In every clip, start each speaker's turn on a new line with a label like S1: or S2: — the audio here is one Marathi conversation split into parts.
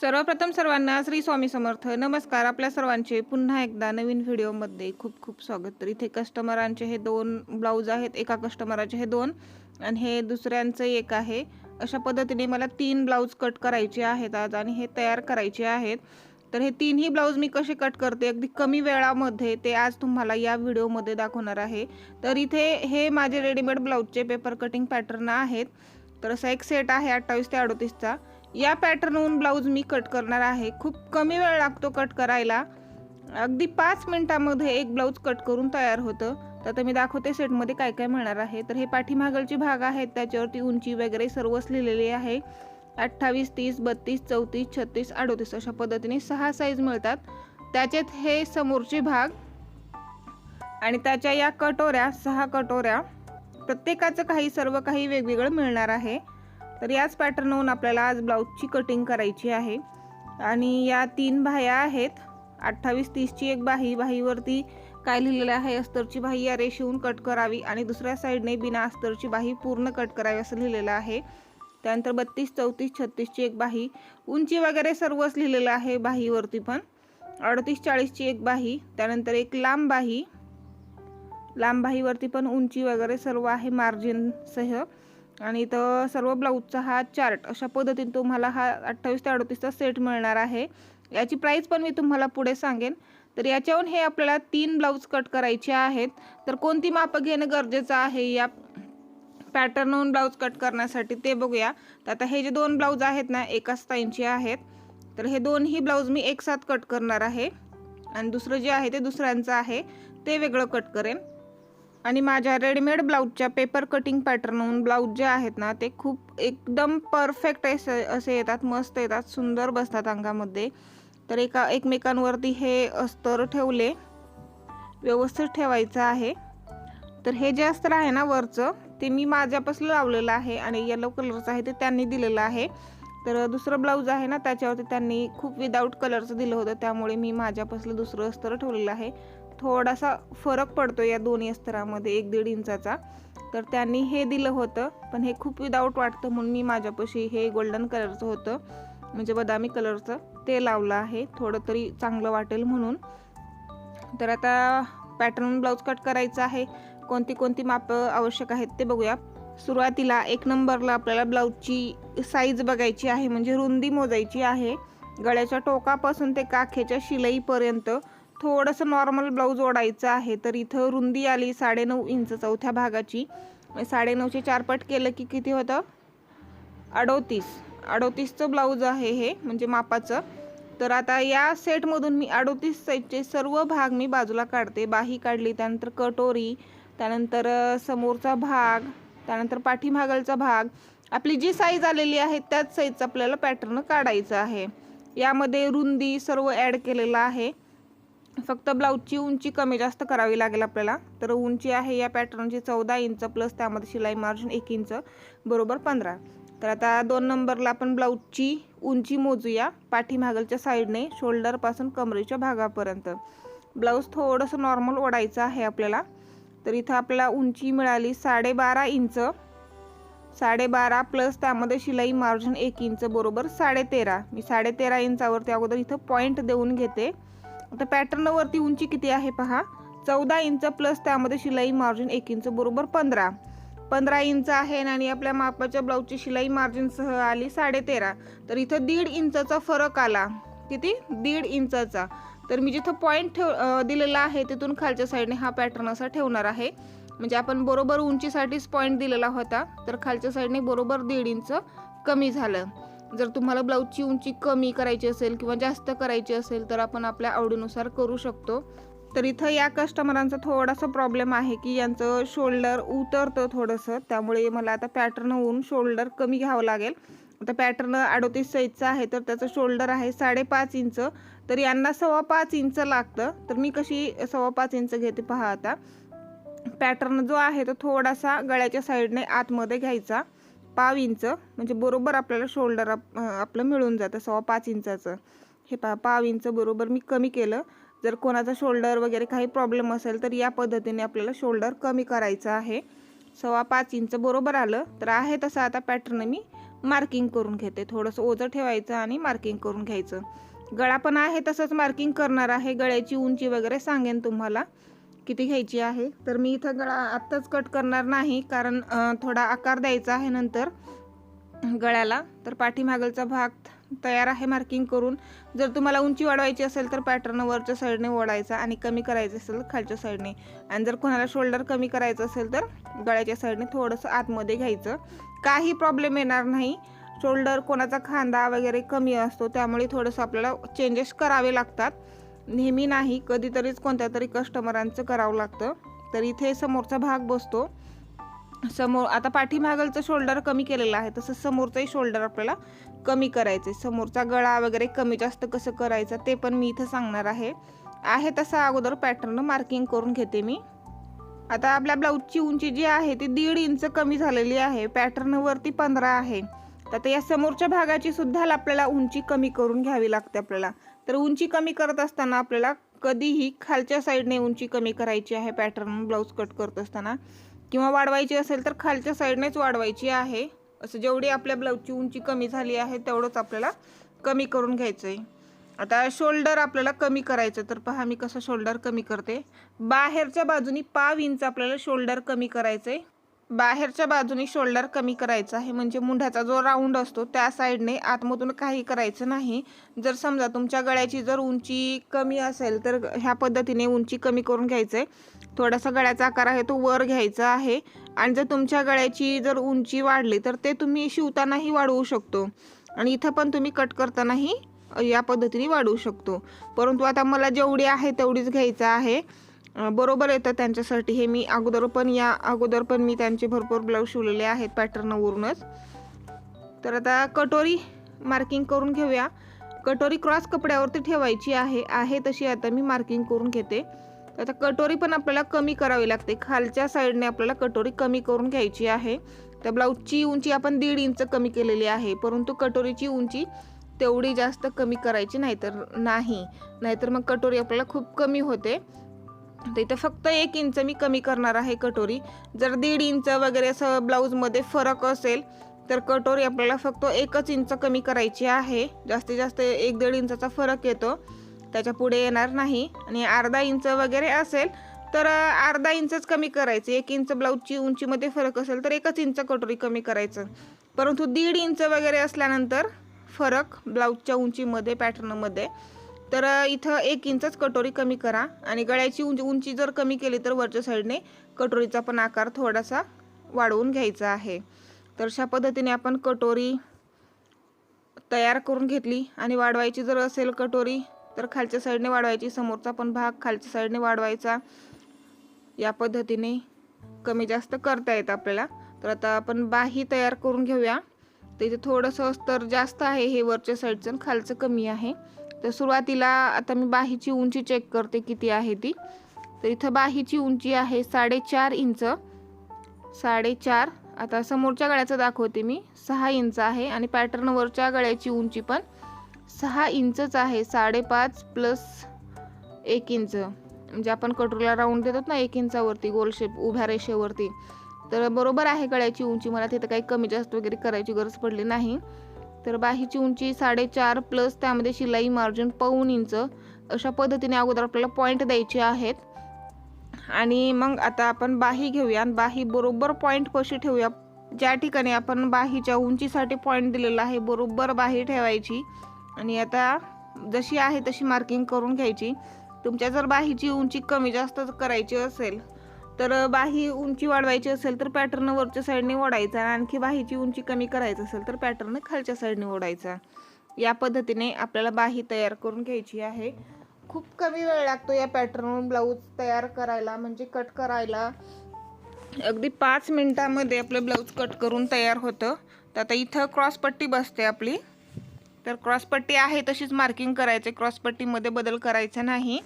S1: सर्वप्रथम सर्वांना श्री स्वामी समर्थ. नमस्कार आपल्या सर्वांचे. पुन्हा एकदा नवीन व्हिडिओमध्ये खूप खूप स्वागत. तर इथे कस्टमरांचे हे दोन ब्लाऊज आहेत. एका कस्टमराचे हे दोन आणि हे दुसऱ्यांचं एक आहे. अशा पद्धतीने मला तीन ब्लाऊज कट करायचे आहेत आज आणि हे तयार करायचे आहेत. तर हे तीनही ब्लाऊज मी कसे कट करते? अगदी कमी वेळामध्ये ते आज तुम्हाला या व्हिडिओमध्ये दाखवणार आहे. तर इथे हे माझे रेडीमेड ब्लाऊजचे पेपर कटिंग पॅटर्न आहेत. तर असा एक सेट आहे अठ्ठावीस ते अडोतीसचा. या पॅटर्नहून ब्लाऊज मी कट करणार आहे. खूप कमी वेळ लागतो कट करायला. अगदी पाच मिनटामध्ये एक ब्लाऊज कट करून तयार होतं. तर आता मी दाखवते सेटमध्ये काय काय मिळणार आहे. तर हे पाठीमागलचे भाग आहेत. त्याच्यावरती उंची वगैरे सर्वच लिहिलेली आहे. अठ्ठावीस तीस बत्तीस चौतीस छत्तीस अडोतीस अशा पद्धतीने सहा साईज मिळतात. त्याच्यात हे समोरचे भाग आणि त्याच्या या कटोऱ्या सहा कटोऱ्या प्रत्येकाचं काही सर्व काही वेगवेगळं मिळणार आहे. तर याच पॅटर्नवरून आपल्याला आज ब्लाऊजची कटिंग करायची आहे. आणि या तीन बाह्या आहेत. अठ्ठावीस तीसची एक बाही बाहीवरती काय लिहिलेलं आहे? अस्तरची बाही या रेषेहून कट करावी आणि दुसऱ्या साईडने बिना अस्तरची बाही पूर्ण कट करावी असं लिहिलेलं आहे. त्यानंतर बत्तीस चौतीस छत्तीसची एक बाही उंची वगैरे सर्वच लिहिलेलं आहे बाहीवरती पण. अडतीस चाळीसची एक बाही त्यानंतर एक लांब बाही लांब बाहीवरती पण उंची वगैरे सर्व आहे मार्जिनसह आणि इथं सर्व ब्लाऊजचा हा चार्ट अशा पद्धतीने तुम्हाला हा अठ्ठावीस ते अडतीसचा सेट मिळणार आहे. याची प्राईस पण मी तुम्हाला पुढे सांगेन. तर याच्याहून हे आपल्याला तीन ब्लाऊज कट करायचे आहेत. तर कोणती मापं घेणं गरजेचं आहे या पॅटर्नहून ब्लाऊज कट करण्यासाठी ते बघूया. तर आता हे जे दोन ब्लाऊज आहेत ना एकाच ताईंचे आहेत. तर हे दोनही ब्लाऊज मी एकसाथ कट करणार आहे. आणि दुसरं जे आहे ते दुसऱ्यांचं आहे ते वेगळं कट करेन. आणि माझ्या रेडीमेड ब्लाऊजच्या पेपर कटिंग पॅटर्नहून ब्लाऊज जे आहेत ना ते खूप एकदम परफेक्ट असे असे येतात मस्त येतात सुंदर बसतात अंगामध्ये. तर एका एकमेकांवरती हे अस्तर ठेवले व्यवस्थित ठेवायचं आहे. तर हे जे अस्तर आहे ना वरचं ते मी माझ्यापासून लावलेलं आहे आणि येलो कलरचं आहे ते त्यांनी दिलेलं आहे. तर दुसरं ब्लाऊज आहे ना त्याच्यावरती त्यांनी खूप विदाऊट कलरचं दिलं होतं त्यामुळे मी माझ्यापासून दुसरं अस्तर ठेवलेलं आहे. थोडासा फरक पडतो या दोन्ही अस्तरामध्ये एक दीड इंचाचा. तर त्यांनी हे दिलं होतं पण हे खूप विदाऊट वाटतं म्हणून मी माझ्यापाशी हे गोल्डन कलरचं होतं. म्हणजे बदामी कलरचं ते लावलं आहे थोडं तरी चांगलं वाटेल म्हणून. तर आता पॅटर्न ब्लाऊज कट करायचं आहे. कोणती कोणती मापं आवश्यक आहेत ते बघूया. सुरुवातीला एक नंबरला आपल्याला ब्लाऊजची साईज बघायची आहे म्हणजे रुंदी मोजायची आहे. गळ्याच्या टोकापासून ते काखेच्या शिलाईपर्यंत थोडंसं नॉर्मल ब्लाऊज ओढायचं आहे. तर इथं रुंदी आली साडेनऊ इंच चौथ्या भागाची. म्हणजे साडेनऊचे चार पट केलं की किती होतं? अडोतीस. अडोतीसचं ब्लाऊज आहे हे म्हणजे मापाचं. तर आता या सेटमधून मी अडोतीस साईजचे सर्व भाग मी बाजूला काढते. बाही काढली त्यानंतर कटोरी त्यानंतर समोरचा भाग त्यानंतर पाठीमागलचा भाग. आपली जी साईज आलेली आहे त्याच साईजचं आपल्याला पॅटर्न काढायचं आहे. यामध्ये रुंदी सर्व ॲड केलेलं आहे. फक्त ब्लाऊजची उंची कमी जास्त करावी लागेल आपल्याला. तर उंची आहे या पॅटर्नची चौदा इंच प्लस त्यामध्ये शिलाई मार्जिन एक इंच बरोबर पंधरा. तर आता दोन नंबरला आपण ब्लाऊजची उंची मोजूया पाठीमागलच्या साईडने शोल्डरपासून कमरेच्या भागापर्यंत. ब्लाऊज थोडंसं नॉर्मल ओढायचं आहे आपल्याला. तर इथं आपल्याला उंची मिळाली साडेबारा इंच. साडेबारा प्लस त्यामध्ये शिलाई मार्जिन एक इंच बरोबर साडेतेरा. मी साडेतेरा इंचावरती अगोदर इथं पॉईंट देऊन घेते. आता पॅटर्नवरती उंची किती आहे पहा? चौदा इंच प्लस त्यामध्ये शिलाई मार्जिन एक इंच बरोबर पंधरा. पंधरा इंच आहे आणि आपल्या मापाच्या ब्लाऊजची शिलाई मार्जिनसह आली साडेतेरा. तर इथं दीड इंचाचा फरक आला. किती? दीड इंचाचा. तर मी जिथं पॉईंट ठेव दिलेला आहे तिथून खालच्या साईडने हा पॅटर्न असा ठेवणार आहे. म्हणजे आपण बरोबर उंचीसाठीच पॉईंट दिलेला होता तर खालच्या साईडने बरोबर दीड इंच कमी झालं. जर तुम्हाला ब्लाऊजची उंची कमी करायची असेल किंवा जास्त करायची असेल तर आपण आपल्या आवडीनुसार करू शकतो. तर इथं या कस्टमरांचा थोडासा प्रॉब्लेम आहे की यांचं शोल्डर उतरतं थोडंसं. त्यामुळे मला आता पॅटर्न होऊन शोल्डर कमी घ्यावं लागेल. आता पॅटर्न अडोतीस साईजचं आहे तर त्याचं शोल्डर आहे साडेपाच इंच. तर यांना सव्वा पाच इंच लागतं. तर मी कशी सव्वा पाच इंच घेते पहा आता. पॅटर्न जो आहे तो थोडासा गळ्याच्या साईडने आतमध्ये घ्यायचा. पाव इंच म्हणजे बरोबर आपल्याला शोल्डर आप आपलं मिळून जातं सव्वा पाच इंचाचं. हे पा पाव इंच बरोबर मी कमी केलं. जर कोणाचा शोल्डर वगैरे काही प्रॉब्लेम असेल तर या पद्धतीने आपल्याला शोल्डर कमी करायचं आहे. सव्वा पाच इंच बरोबर आलं तर आहे तसं आता पॅटर्न मी मार्किंग करून घेते. थोडंसं ओझं ठेवायचं आणि मार्किंग करून घ्यायचं. गळा पण आहे तसंच मार्किंग करणार आहे. गळ्याची उंची वगैरे सांगेन तुम्हाला. किती घ्यायची आहे? तर मी इथं गळा आत्ताच कट करणार नाही कारण थोडा आकार द्यायचा आहे नंतर गळ्याला. तर पाठीमागलचा भाग तयार आहे मार्किंग करून. जर तुम्हाला उंची वाढवायची असेल तर पॅटर्न वरच्या साईडने ओढायचा आणि कमी करायचं असेल तर खालच्या साईडने आणि जर कोणाला शोल्डर कमी करायचं असेल तर गळ्याच्या साईडने थोडंसं आतमध्ये घ्यायचं. काही प्रॉब्लेम येणार नाही. शोल्डर कोणाचा खांदा वगैरे कमी असतो त्यामुळे थोडंसं आपल्याला चेंजेस करावे लागतात. नेहमी नाही कधीतरीच कोणत्या तरी कस्टमरांचं करावं लागतं. तर इथे समोरचा भाग बसतो. समोर आता पाठीमागलचं शोल्डर कमी केलेलं आहे तसं समोरचंही शोल्डर आपल्याला कमी करायचं आहे समोरचा गळा वगैरे कमी जास्त कसं करायचं ते पण मी इथं सांगणार आहे. आहे तसा अगोदर पॅटर्न मार्किंग करून घेते मी. आता आपल्या ब्लाऊजची उंची जी आहे ती दीड इंच कमी झालेली आहे. पॅटर्नवरती पंधरा आहे. तर आता या समोरच्या भागाची सुद्धा आपल्याला उंची कमी करून घ्यावी लागते आपल्याला. तर उंची कमी करत असताना आपल्याला कधीही खालच्या साईडने उंची कमी करायची आहे पॅटर्न ब्लाऊज कट करत असताना. किंवा वाढवायची असेल तर खालच्या साईडनेच वाढवायची आहे. असं जेवढी आपल्या ब्लाऊजची उंची कमी झाली आहे तेवढंच आपल्याला कमी करून घ्यायचं आहे आता शोल्डर आपल्याला कमी करायचं तर पहा मी कसं शोल्डर कमी करते. बाहेरच्या बाजूनी पाव इंच आपल्याला शोल्डर कमी करायचं आहे बाहेरच्या बाजूने शोल्डर कमी करायचा आहे. म्हणजे मुंढ्याचा जो राऊंड असतो त्या साईडने आतमधून काही करायचं नाही. जर समजा तुमच्या गळ्याची जर उंची कमी असेल तर ह्या पद्धतीने उंची कमी करून घ्यायचं आहे थोडासा गळ्याचा आकार आहे तो वर घ्यायचा आहे. आणि जर तुमच्या गळ्याची जर उंची वाढली तर ते तुम्ही शिवतानाही वाढवू शकतो. आणि इथं पण तुम्ही कट करतानाही या पद्धतीने वाढवू शकतो. परंतु आता मला जेवढी आहे तेवढीच घ्यायचं आहे. बरोबर येतं त्यांच्यासाठी हे मी अगोदर पण या अगोदर पण मी त्यांचे भरपूर ब्लाऊज शिवलेले आहेत पॅटर्नवरूनच तर आता कटोरी मार्किंग करून घेऊया. कटोरी क्रॉस कपड्यावरती ठेवायची आहे आहे तशी आता मी मार्किंग करून घेते. तर आता कटोरी पण आपल्याला कमी करावी लागते. खालच्या साईडने आपल्याला कटोरी कमी करून घ्यायची आहे. त्या ब्लाऊजची उंची आपण दीड इंच कमी केलेली आहे परंतु कटोरीची उंची तेवढी जास्त कमी करायची नाहीतर नाही. नाहीतर मग कटोरी आपल्याला खूप कमी होते. तर इथं फक्त एक इंच मी कमी करणार आहे कटोरी. जर दीड इंच वगैरे असं ब्लाऊजमध्ये फरक असेल तर कटोरी आपल्याला फक्त एकच इंच कमी करायची आहे. जास्तीत जास्त एक दीड इंचाचा फरक येतो. त्याच्या पुढे येणार नाही. आणि अर्धा इंच वगैरे असेल तर अर्धा इंचच कमी करायचं. एक इंच ब्लाऊजची उंचीमध्ये फरक असेल तर एकच इंच कटोरी कमी करायचं. परंतु दीड इंच वगैरे असल्यानंतर फरक ब्लाऊजच्या उंचीमध्ये पॅटर्नमध्ये. तर इथं एक इंचच कटोरी कमी करा आणि गळ्याची उंची उंची जर कमी केली तर वरच्या साईडने कटोरीचा पण आकार थोडासा वाढवून घ्यायचा आहे. तर अशा पद्धतीने आपण कटोरी तयार करून घेतली आणि वाढवायची जर असेल कटोरी तर खालच्या साईडने वाढवायची. समोरचा पण भाग खालच्या साईडने वाढवायचा. या पद्धतीने कमी जास्त करता येतं आपल्याला. तर आता आपण बाही तयार करून घेऊया. तर इथे थोडंसं स्तर जास्त आहे हे वरच्या साईडचं आणि खालचं कमी आहे. तर सुरुवातीला आता मी बाहीची उंची चेक करते किती आहे ती. तर इथं बाहीची उंची आहे साडेचार इंच. साडेचार आता समोरच्या गळ्याचं दाखवते मी. सहा इंच आहे आणि पॅटर्नवरच्या गळ्याची उंची पण सहा इंचच आहे. साडेपाच प्लस एक इंच. म्हणजे आपण कटोरीला राऊंड देतात ना एक इंचावरती गोल शेप उभ्या रेषेवरती. तर बरोबर आहे गळ्याची उंची. मला तिथं काही कमी जास्त वगैरे करायची गरज पडली नाही. तर बाहीची उंची साडेचार प्लस त्यामध्ये शिलाई मार्जिन पाऊन इंच. अशा पद्धतीने अगोदर आपल्याला पॉईंट द्यायचे आहेत. आणि मग आता आपण बाही घेऊया. आणि बाही बरोबर पॉईंट कशी ठेवूया. ज्या ठिकाणी आपण बाहीच्या उंचीसाठी पॉईंट दिलेला आहे बरोबर बाही ठेवायची. आणि आता जशी आहे तशी मार्किंग करून घ्यायची. तुमच्या जर बाहीची उंची कमी जास्त करायची असेल तर बाही उंची वाढवायची असेल तर पॅटर्न वरच्या साईडने ओढायचा आणखी बाहीची उंची कमी करायची असेल तर पॅटर्न खालच्या साईडने ओढायचा. या पद्धतीने आपल्याला बाही तयार करून घ्यायची आहे. खूप कमी वेळ लागतो या पॅटर्नवरून ब्लाऊज तयार करायला म्हणजे कट करायला. अगदी पाच मिनटामध्ये आपलं ब्लाऊज कट करून तयार होतं. तर आता इथं क्रॉसपट्टी बसते आपली. तर क्रॉसपट्टी आहे तशीच मार्किंग करायचे. क्रॉसपट्टीमध्ये बदल करायचा नाही.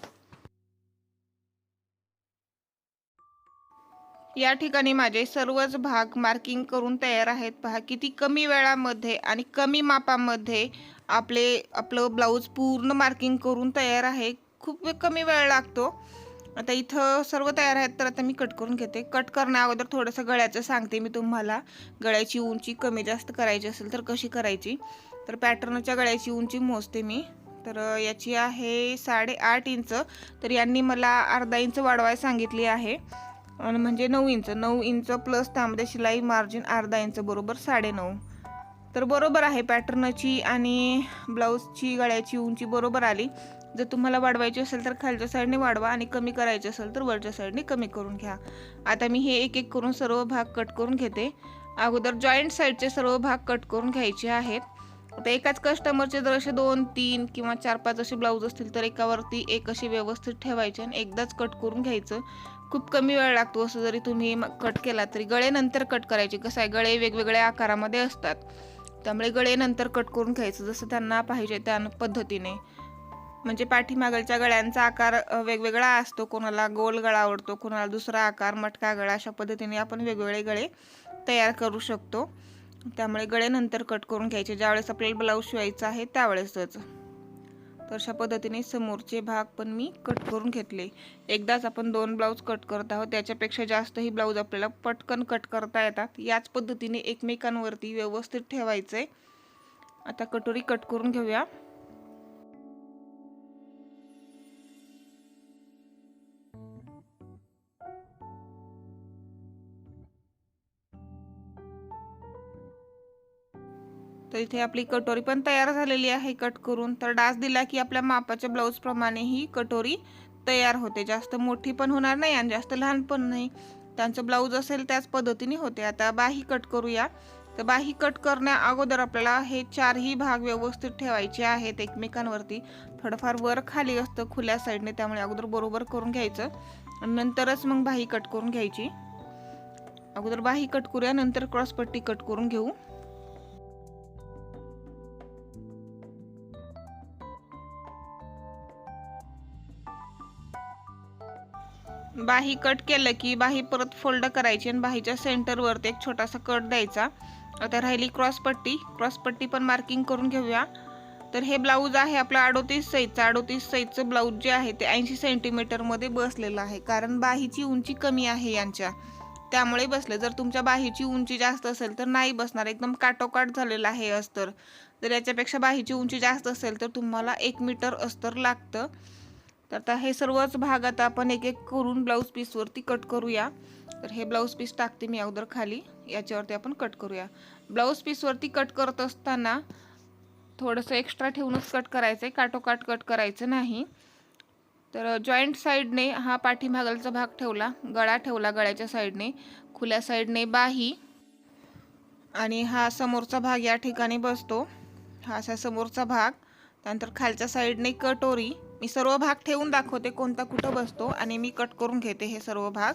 S1: या ठिकाणी माझे सर्वच भाग मार्किंग करून तयार आहेत. पहा किती कमी वेळामध्ये आणि कमी मापामध्ये आपले आपलं ब्लाऊज पूर्ण मार्किंग करून तयार आहे. खूप कमी वेळ लागतो. आता इथं सर्व तयार आहेत तर आता मी कट करून घेते. कट करण्या अगोदर थोडंसं गळ्याचं सांगते मी तुम्हाला. गळ्याची उंची कमी जास्त करायची असेल तर कशी करायची? तर पॅटर्नच्या गळ्याची उंची मोजते मी. तर याची आहे साडेआठ इंच. तर यांनी मला अर्धा इंच वाढवायला सांगितली आहे. आणि म्हणजे नऊ इंच नऊ इंच प्लस त्यामध्ये शिलाई मार्जिन अर्धा इंच बरोबर साडेनऊ तर बरोबर आहे पॅटर्नची आणि ब्लाऊजची गळ्याची उंची बरोबर आली. जर तुम्हाला वाढवायची असेल तर खालच्या साईडने वाढवा आणि कमी करायची असेल तर वरच्या साईडने कमी करून घ्या. आता मी हे एक एक करून सर्व भाग कट करून घेते. अगोदर जॉईंट साईडचे सर्व भाग कट करून घ्यायचे आहेत. आता एकाच कस्टमरचे जर असे दोन तीन किंवा चार पाच असे ब्लाऊज असतील तर एकावरती एक असे व्यवस्थित ठेवायचे आणि एकदाच कट करून घ्यायचं. खूप कमी वेळ लागतो असं जरी तुम्ही कट केला तरी. गळे नंतर कट करायचे. कसं आहे गळे वेगवेगळ्या आकारामध्ये असतात. त्यामुळे गळे नंतर कट करून घ्यायचं जसं त्यांना पाहिजे त्या पद्धतीने. म्हणजे पाठीमागलच्या गळ्यांचा आकार वेगवेगळा असतो. कोणाला गोल गळा आवडतो कोणाला दुसरा आकार मटका गळा अशा पद्धतीने आपण वेगवेगळे गळे तयार करू शकतो. त्यामुळे गळे नंतर कट करून घ्यायचे. ज्यावेळेस आपल्याला ब्लाऊज शिवायचा आहे त्यावेळेसच. तर अशा पद्धतीने समोरचे भाग पण मी कट करून घेतले. एकदाच आपण दोन ब्लाऊज कट करत आहोत. त्याच्यापेक्षा जास्तही ब्लाऊज आपल्याला पटकन कट करता येतात. याच पद्धतीने एकमेकांवरती व्यवस्थित ठेवायचे आता कटोरी कट करून घेऊया. तर इथे आपली कटोरी पण तयार झालेली आहे कट करून. तर डास दिला की आपल्या मापाच्या ब्लाऊजप्रमाणे ही कटोरी तयार होते. जास्त मोठी पण होणार नाही आणि जास्त लहान पण नाही. त्यांचं ब्लाऊज असेल त्याच पद्धतीने होते. आता बाही कट करूया. तर बाही कट करण्या अगोदर आपल्याला हे चारही भाग व्यवस्थित ठेवायचे आहेत एकमेकांवरती. थोडंफार वर खाली असतं खुल्या साईडने त्यामुळे अगोदर बरोबर करून घ्यायचं. आणि नंतरच मग बाही कट करून घ्यायची. अगोदर बाही कट करूया नंतर क्रॉसपट्टी कट करून घेऊ. बाही कट केलं की बाही परत फोल्ड करायची आणि बाहीच्या सेंटरवरती एक छोटासा कट द्यायचा. आता राहिली क्रॉसपट्टी क्रॉसपट्टी पण मार्किंग करून घेऊया. तर हे ब्लाऊज आहे आपलं अडोतीस साईजचं अडोतीस साईजचं ब्लाऊज जे आहे ते ऐंशी सेंटीमीटरमध्ये बसलेलं आहे. कारण बाहीची उंची कमी आहे यांच्या. त्यामुळे बसले. जर तुमच्या बाहीची उंची जास्त असेल तर नाही बसणार. एकदम काटोकाट झालेलं आहे अस्तर. जर याच्यापेक्षा बाहीची उंची जास्त असेल तर तुम्हाला एक मीटर अस्तर लागतं. तर आता हे सर्वच भाग आता आपण एक एक करून ब्लाऊज पीसवरती कट करूया. तर हे ब्लाऊज पीस टाकते मी अगोदर खाली. याच्यावरती आपण कट करूया. ब्लाऊज पीसवरती कट करत असताना थोडंसं एक्स्ट्रा ठेवूनच कट करायचं आहे काटोकाट कट करायचं नाही. तर जॉईंट साईडने हा पाठीमागलचा भाग ठेवला. गळा ठेवला गळ्याच्या साईडने खुल्या साईडने बाही. आणि हा समोरचा भाग या ठिकाणी बसतो. हा असा समोरचा भाग. त्यानंतर खालच्या साईडने कटोरी. मी सर्व भाग ठेवून दाखवते कोणता कुठं बसतो आणि मी कट करून घेते हे सर्व भाग.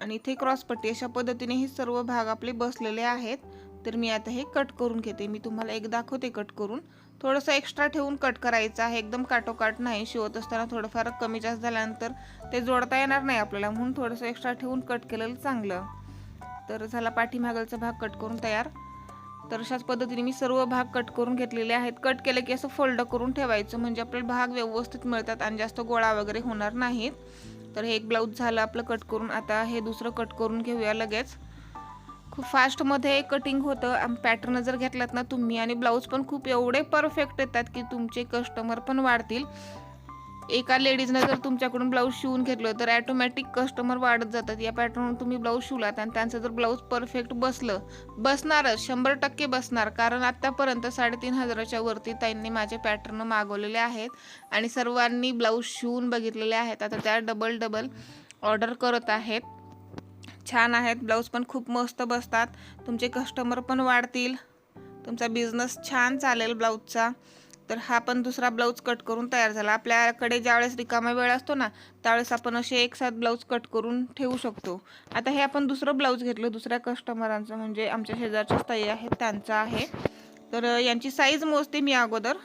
S1: आणि इथे क्रॉसपट्टी अशा पद्धतीने हे सर्व भाग आपले बसलेले आहेत. तर मी आता हे कट करून घेते. मी तुम्हाला एक दाखवते कट करून. थोडंसं एक्स्ट्रा ठेवून कट करायचं आहे. एकदम काटोकाट नाही शिवत असताना थोडंफार कमी जास्त झाल्यानंतर ते जोडता येणार नाही आपल्याला. म्हणून थोडंसं एक्स्ट्रा ठेवून कट केलेलं चांगलं. तर झाला पाठीमागलचा भाग कट करून तयार. तर अशाच पद्धतीने मी सर्व भाग कट करून घेतलेले आहेत. कट केले की असं फोल्ड करून ठेवायचं. म्हणजे आपल्याला भाग व्यवस्थित मिळतात आणि जास्त गोळा वगैरे होणार नाहीत. तर हे एक ब्लाऊज झालं आपलं कट करून. आता हे दुसरं कट करून घेऊया लगेच. खूप फास्टमध्ये कटिंग होतं. पॅटर्न जर घेतलात ना तुम्ही आणि ब्लाऊज पण खूप एवढे परफेक्ट येतात की तुमचे कस्टमर पण वाढतील. एका लेडीजनं जर तुमच्याकडून ब्लाऊज शिवून घेतलं तर ॲटोमॅटिक कस्टमर वाढत जातात. या पॅटर्नवर तुम्ही ब्लाऊज शिवलात आणि त्यांचं जर ब्लाऊज परफेक्ट बसलं बसणारच शंभर टक्के बसणार. कारण आत्तापर्यंत साडेतीन हजाराच्या वरती ताईंनी माझे पॅटर्न मागवलेले आहेत आणि सर्वांनी ब्लाऊज शिवून बघितलेले आहेत. आता त्या डबल डबल ऑर्डर करत आहेत. छान आहेत. ब्लाऊज पण खूप मस्त बसतात. तुमचे कस्टमर पण वाढतील. तुमचा बिझनेस छान चालेल ब्लाऊजचा. तर हा पण दुसरा ब्लाऊज कट करून तयार झाला. आपल्याकडे ज्यावेळेस रिकामा वेळ असतो ना त्यावेळेस आपण असे एक साथ ब्लाऊज कट करून ठेवू शकतो. आता हे आपण दुसरं ब्लाऊज घेतलं दुसऱ्या कस्टमरांचं म्हणजे आमच्या शेजारच्या ताई आहेत त्यांचं आहे. तर यांची साईज मोजते मी अगोदर.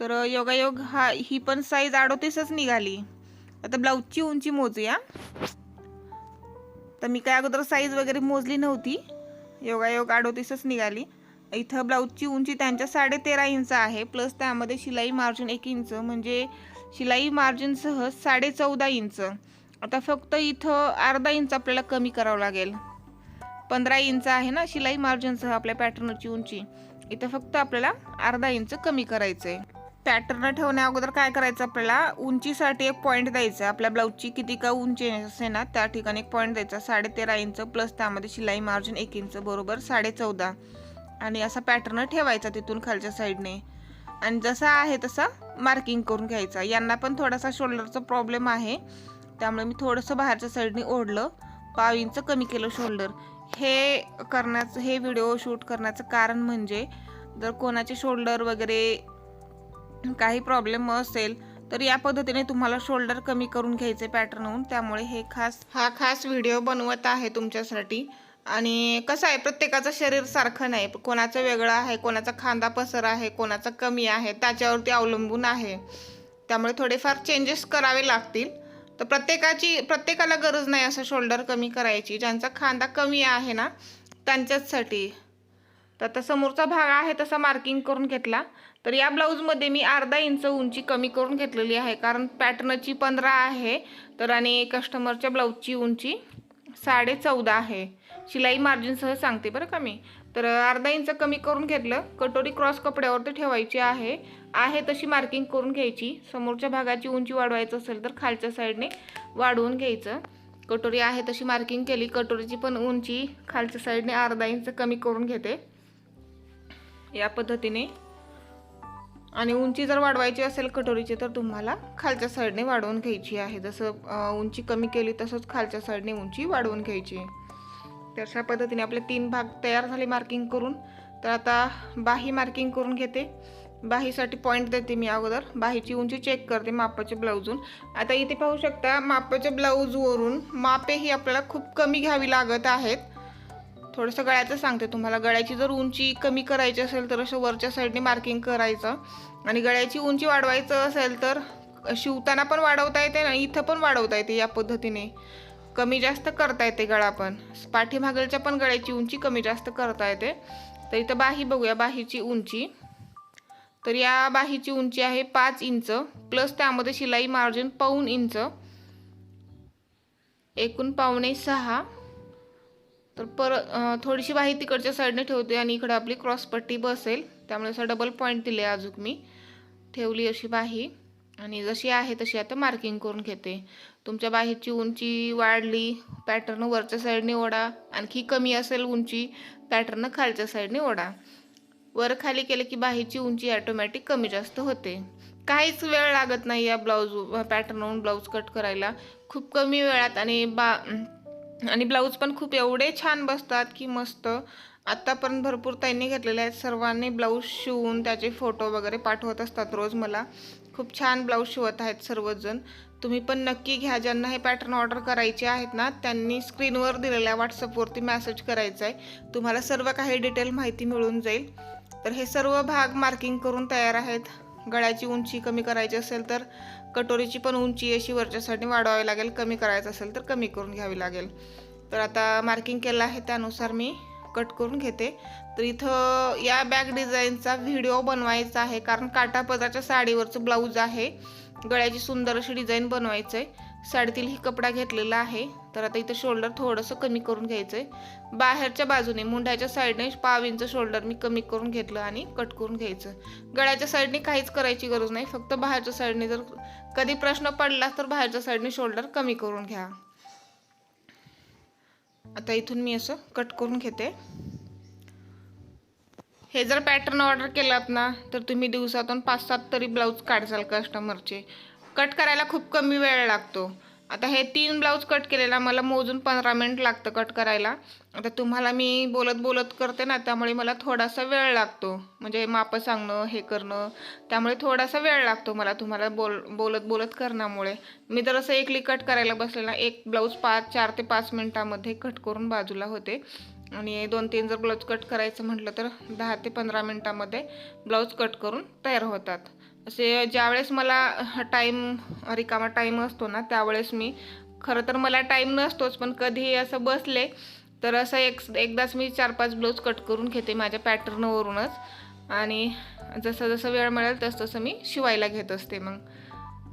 S1: तर योगायोग हा ही पण साईज अडोतीसच निघाली. आता ब्लाऊजची उंची मोजूया. तर मी काय अगोदर साईज वगैरे मोजली नव्हती. योगायोग अडोतीसच निघाली. इथं ब्लाऊजची उंची त्यांच्या साडेतेरा इंच आहे. प्लस त्यामध्ये शिलाई मार्जिन एक इंच म्हणजे शिलाई मार्जिनसह साडे चौदा इंच. आता फक्त इथं अर्धा इंच आपल्याला कमी करावं लागेल. पंधरा इंच आहे ना शिलाई मार्जिनसह आपल्या पॅटर्नची उंची. इथं फक्त आपल्याला अर्धा इंच कमी करायचं आहे पॅटर्न ठेवण्या अगोदर काय करायचं आपल्याला? उंचीसाठी एक पॉईंट द्यायचा. आपल्या ब्लाऊजची किती का उंची असे ना त्या ठिकाणी एक पॉईंट द्यायचा. साडेतेरा इंच प्लस त्यामध्ये शिलाई मार्जिन एक इंच बरोबर साडे चौदा आणि असा पॅटर्न ठेवायचा तिथून खालच्या साईडने आणि जसा आहे तसा मार्किंग करून घ्यायचा. यांना पण थोडासा शोल्डरचा प्रॉब्लेम आहे. त्यामुळे मी थोडंसं बाहेरच्या साईडने ओढलं. पाव इंच कमी केलं शोल्डर हे करण्याचं हे व्हिडिओ शूट करण्याचं कारण म्हणजे जर कोणाचे शोल्डर वगैरे काही प्रॉब्लेम असेल तर या पद्धतीने तुम्हाला शोल्डर कमी करून घ्यायचे पॅटर्नहून त्यामुळे हे खास हा खास व्हिडिओ बनवत आहे तुमच्यासाठी. आणि कसं आहे प्रत्येकाचं शरीर सारखं नाही. कोणाचं वेगळं आहे कोणाचा खांदा पसर आहे कोणाचा कमी आहे त्याच्यावरती अवलंबून आहे. त्यामुळे थोडेफार चेंजेस करावे लागतील. तर प्रत्येकाची प्रत्येकाला गरज नाही असं शोल्डर कमी करायची. ज्यांचा खांदा कमी आहे ना त्यांच्याचसाठी. तर आता समोरचा भाग आहे तसा मार्किंग करून घेतला. तर या ब्लाऊजमध्ये मी अर्धा इंच उंची कमी करून घेतलेली आहे. कारण पॅटर्नची पंधरा आहे. तर आणि कस्टमरच्या ब्लाऊजची उंची साडे चौदा आहे. शिलाई मार्जिनसह सांगते बरं का मी. तर अर्धा इंच कमी करून घेतलं. कटोरी क्रॉस कपड्यावरती ठेवायची आहे. आहे तशी मार्किंग करून घ्यायची. समोरच्या भागाची उंची वाढवायचं असेल तर खालच्या साईडने वाढवून घ्यायचं. कटोरी आहे तशी मार्किंग केली. कटोरीची पण उंची खालच्या साईडने अर्धा इंच कमी करून घेते. या पद्धतीने. आणि उंची जर वाढवायची असेल कटोरीची तर तुम्हाला खालच्या साईडने वाढवून घ्यायची आहे. जसं उंची कमी केली तसंच खालच्या साईडने उंची वाढवून घ्यायची. तर अशा पद्धतीने आपले तीन भाग तयार झाले मार्किंग करून. तर आता बाही मार्किंग करून घेते. बाहीसाठी पॉईंट देते मी अगोदर. बाहीची उंची चेक करते मापाच्या ब्लाऊजून आता इथे पाहू शकता मापाच्या ब्लाऊजवरून मापे ही आपल्याला खूप कमी घ्यावी लागत आहेत. थोडंसं गळ्याचं सांगते तुम्हाला. गळ्याची जर उंची कमी करायची असेल तर असं वरच्या साईडने मार्किंग करायचं. आणि गळ्याची उंची वाढवायचं असेल तर शिवताना पण वाढवता येते आणि इथं पण वाढवता येते या पद्धतीने. कमी जास्त करता येते गळा पण. पाठीमागलच्या पण गळ्याची उंची कमी जास्त करता येते. तर इथं बाही बघूया बाहीची उंची. तर या बाहीची उंची आहे पाच इंच प्लस त्यामध्ये शिलाई मार्जिन पाऊन इंच. एकूण पावणे सहा. तर पर थोडीशी बाही तिकडच्या साईडने ठेवते आणि इकडं आपली क्रॉसपट्टी बसेल. त्यामुळे असं डबल पॉईंट दिले अजून मी. ठेवली अशी बाही. आणि जशी आहे तशी आता मार्किंग करून घेते. तुमच्या बाहेरची उंची वाढली पॅटर्न वरच्या साईडने ओढा. आणखी कमी असेल उंची पॅटर्न खालच्या साईडने ओढा. वर खाली केलं की बाहेरची उंची ॲटोमॅटिक कमी जास्त होते. काहीच वेळ लागत नाही या ब्लाऊज पॅटर्नवरून ब्लाऊज कट करायला. खूप कमी वेळात आणि बा आणि ब्लाऊज पण खूप एवढे छान बसतात की मस्त. आत्तापर्यंत भरपूर ताईंनी घेतलेले आहेत. सर्वांनी ब्लाऊज शिवून त्याचे फोटो वगैरे पाठवत असतात रोज मला. खूप छान ब्लाऊज शिवत आहेत सर्वजण. तुम्ही पण नक्की घ्या. ज्यांना हे पॅटर्न ऑर्डर करायचे आहेत ना त्यांनी स्क्रीनवर दिलेल्या व्हॉट्सअपवरती मॅसेज करायचा आहे. तुम्हाला सर्व काही डिटेल माहिती मिळून जाईल. तर हे सर्व भाग मार्किंग करून तयार आहेत. गळ्याची उंची कमी करायची असेल तर कटोरीची पण उंची अशी वरच्यासाठी वाढवावी लागेल. कमी करायचं असेल तर कमी करून घ्यावी लागेल. तर आता मार्किंग केलं आहे त्यानुसार मी. कट करून घेते. तर इथं या बॅग डिझाईनचा व्हिडिओ बनवायचा आहे. कारण काटापदाच्या साडीवरचं ब्लाऊज आहे. गळ्याची सुंदर अशी डिझाईन बनवायचं आहे साडीतील ही कपडा घेतलेला आहे. तर आता इथं शोल्डर थोडंसं कमी करून घ्यायचं आहे बाहेरच्या बाजूने मुंढ्याच्या साईडने पाव इंच शोल्डर मी कमी करून घेतलं आणि कट करून घ्यायचं. गळ्याच्या साईडने काहीच करायची गरज नाही. फक्त बाहेरच्या साईडने जर कधी प्रश्न पडला तर बाहेरच्या साईडने शोल्डर कमी करून घ्या. आता इथून मी असं कट करून घेते. हे जर पॅटर्न ऑर्डर केलात ना तर तुम्ही दिवसातून पाच सात तरी ब्लाऊज काढसाल कस्टमरचे कट करायला खूप कमी वेळ लागतो. आता हे तीन ब्लाऊज कट केलेला मला मोजून पंधरा मिनिट लागतं कट करायला. आता तुम्हाला मी बोलत बोलत करते ना त्यामुळे मला थोडासा वेळ लागतो. म्हणजे मापं सांगणं हे करणं त्यामुळे थोडासा वेळ लागतो मला तुम्हाला बोल बोलत बोलत करण्यामुळे. मी तर असं एकली कट करायला बसलेला एक ब्लाऊज पाच चार ते पाच मिनटामध्ये कट करून बाजूला होते. आणि दोन तीन जर ब्लाऊज कट करायचं म्हटलं तर दहा ते पंधरा मिनटामध्ये ब्लाऊज कट करून तयार होतात. असे ज्यावेळेस मला टाईम रिकामा टाईम असतो ना त्यावेळेस मी खरं तर मला टाईम नसतोच पण कधी असं बसले तर असं एक एकदाच मी चार पाच ब्लाऊज कट करून घेते माझ्या पॅटर्नवरूनच आणि जसं जसं वेळ मिळेल तसं तसं मी शिवायला घेत असते मग.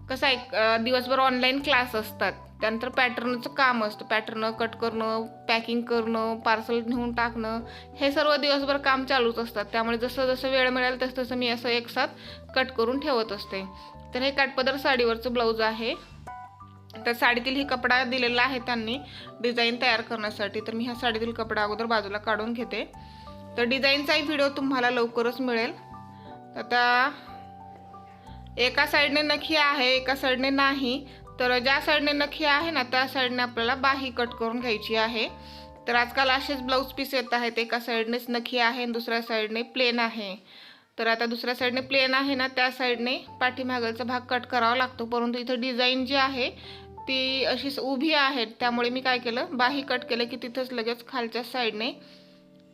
S1: कसं आहे दिवसभर ऑनलाईन क्लास असतात. त्यानंतर पॅटर्नचं काम असतं. पॅटर्न कट करणं पॅकिंग करणं पार्सल नेऊन टाकणं हे सर्व दिवसभर काम चालूच असतात. त्यामुळे जसं जसं वेळ मिळेल तसं तसं मी असं एक साथ कट करून ठेवत असते. तर हे काटपदर साडीवरचं ब्लाऊज आहे. तर साडीतील ही कपडा दिलेला आहे त्यांनी डिझाईन तयार करण्यासाठी. तर मी ह्या साडीतील कपडा अगोदर बाजूला काढून घेते. तर डिझाईनचाही व्हिडिओ तुम्हाला लवकरच मिळेल. आता एका साईडने नखी आहे एका साईडने नाही. तर ज्या साईडने नखी आहे ना त्या साईडने आपल्याला बाही कट करून घ्यायची आहे. तर आजकाल असेच ब्लाऊज पीस येत आहेत. एका साईडनेच नखी आहे आणि दुसऱ्या साईडने प्लेन आहे. तर आता दुसऱ्या साईडने प्लेन आहे ना त्या साईडने पाठीमागलचा भाग कट करावा लागतो. परंतु इथं डिझाईन जी आहे ती अशीच उभी आहे. त्यामुळे मी काय केलं बाही कट केलं की तिथंच लगेच खालच्या साईडने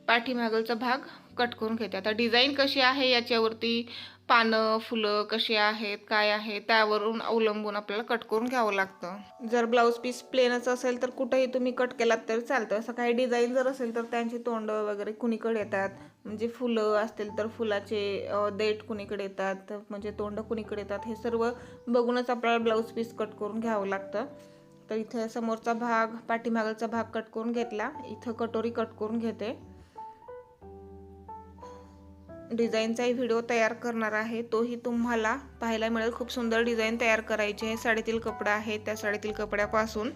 S1: पाठीमागलचा भाग कट करून घेते. आता डिझाईन कशी आहे याच्यावरती पानं फुलं कशी आहेत काय आहे त्यावरून अवलंबून आपल्याला कट करून घ्यावं लागतं. जर ब्लाऊज पीस प्लेनच असेल तर कुठेही तुम्ही कट केलात तरी चालतं. असं काही डिझाईन जर असेल तर त्यांची तोंड वगैरे कुणीकडे येतात? म्हणजे फुलं असतील तर फुलाचे देठ कुणीकडे येतात? म्हणजे तोंड कुणीकडे येतात? हे सर्व बघूनच आपल्याला ब्लाऊज पीस कट करून घ्यावं लागतं. तर इथे समोरचा भाग पाठीमागलचा भाग कट करून घेतला. इथं कटोरी कट करून घेते. डिझाईनचाही व्हिडिओ तयार करणार आहे. तोही तुम्हाला पाहायला मिळेल. खूप सुंदर डिझाईन तयार करायची आहे. साडीतील कपडा आहे त्या साडीतील कपड्यापासून.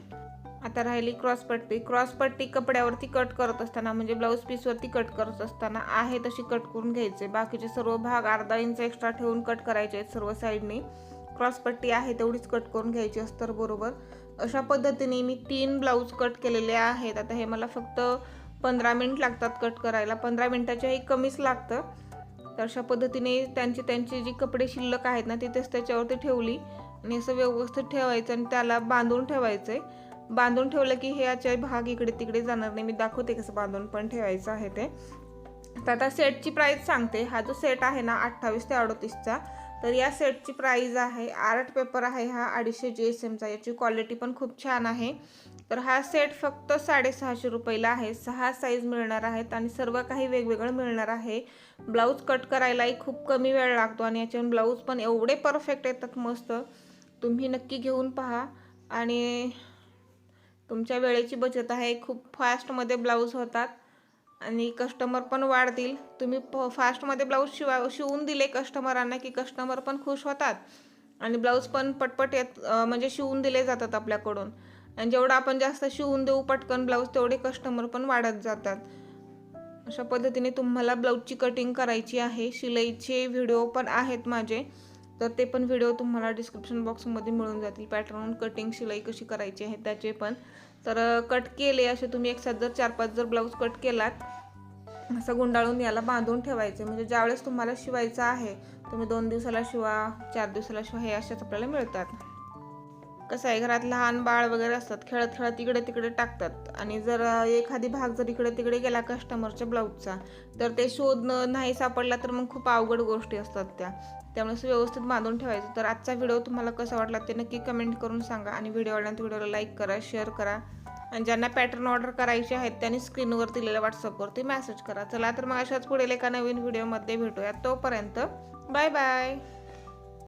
S1: आता राहिली क्रॉस पट्टी. क्रॉस पट्टी कपड्यावरती कट करत असताना म्हणजे ब्लाऊज पीसवरती कट करत असताना आहे तशी कट करून घ्यायचे. बाकीचे सर्व भाग अर्धा इंच एक्स्ट्रा ठेवून कट करायचे आहेत सर्व साईडने. क्रॉस पट्टी आहे तेवढीच कट करून घ्यायची असतं बरोबर. अशा पद्धतीने मी तीन ब्लाऊज कट केलेले आहेत. आता हे मला फक्त पंधरा मिनिट लागतात कट करायला. पंधरा मिनिटाच्याही कमीच लागतं. तर अशा पद्धतीने त्यांची त्यांची जी कपडे शिल्लक आहेत ना तिथेच त्याच्यावरती ठेवली. आणि असं व्यवस्थित ठेवायचं आणि त्याला बांधून ठेवायचं आहे बांधून ठेवलं की हे याचे भाग इकडे तिकडे जाणार नाही. मी दाखवते कसं बांधून पण ठेवायचं आहे ते. तर आता सेटची प्राईस सांगते. हा जो सेट आहे ना अठ्ठावीस ते अडतीसचा तर या सेटची प्राईज आहे. आर्ट पेपर आहे हा अडीचशे जी एस एमचा याची क्वालिटी पण खूप छान आहे. तर हा सेट फक्त साडेसहाशे रुपयाला आहे. सहा साईज मिळणार आहेत आणि सर्व काही वेगवेगळं मिळणार आहे. ब्लाऊज कट करायलाही खूप कमी वेळ लागतो आणि याच्यावर ब्लाऊज पण एवढे परफेक्ट येतात मस्त. तुम्ही नक्की घेऊन पहा. आणि तुमच्या वेळेची बचत आहे. खूप फास्टमध्ये ब्लाऊज होतात. आणि कस्टमर पण वाढतील. तुम्ही प फास्टमध्ये ब्लाऊज शिवा शिवून दिले कस्टमरांना की कस्टमर पण खुश होतात. आणि ब्लाऊज पण पटपट येत म्हणजे शिवून दिले जातात आपल्याकडून. आणि जेवढं आपण जास्त शिवून देऊ पटकन ब्लाऊज तेवढे कस्टमर पण वाढत जातात. अशा पद्धतीने तुम्हाला ब्लाऊजची कटिंग करायची आहे. शिलाईचे व्हिडिओ पण आहेत माझे. तर ते पण व्हिडिओ तुम्हाला डिस्क्रिप्शन बॉक्समध्ये मिळून जातील. पॅटर्न कटिंग शिलाई कशी करायची आहे त्याचे पण. तर कट केले असे तुम्ही एक साथ जर चार पाच जर ब्लाऊज कट केलात असं गुंडाळून याला बांधून ठेवायचे. म्हणजे ज्यावेळेस तुम्हाला शिवायचं आहे तुम्ही दोन दिवसाला शिवा चार दिवसाला शिवा हे अशाच आपल्याला मिळतात. कसं आहे घरात लहान बाळ वगैरे असतात खेळत खेळत इकडे तिकडे टाकतात. आणि जर एखादी भाग जर इकडे तिकडे गेला कस्टमरच्या ब्लाऊजचा तर ते शोधणं नाही सापडला तर मग खूप अवघड गोष्टी असतात त्या. त्यामुळे असं व्यवस्थित बांधून ठेवायचं. तर आजचा व्हिडिओ तुम्हाला कसा वाटला ते नक्की कमेंट करून सांगा. आणि व्हिडिओ आवडल्यानंतर व्हिडिओला लाईक करा शेअर करा. आणि ज्यांना पॅटर्न ऑर्डर करायचे आहेत त्यांनी स्क्रीनवर दिलेल्या व्हॉट्सअपवरती मेसेज करा. चला तर मग अशाच पुढील एका नवीन व्हिडिओमध्ये भेटूया तोपर्यंत बाय बाय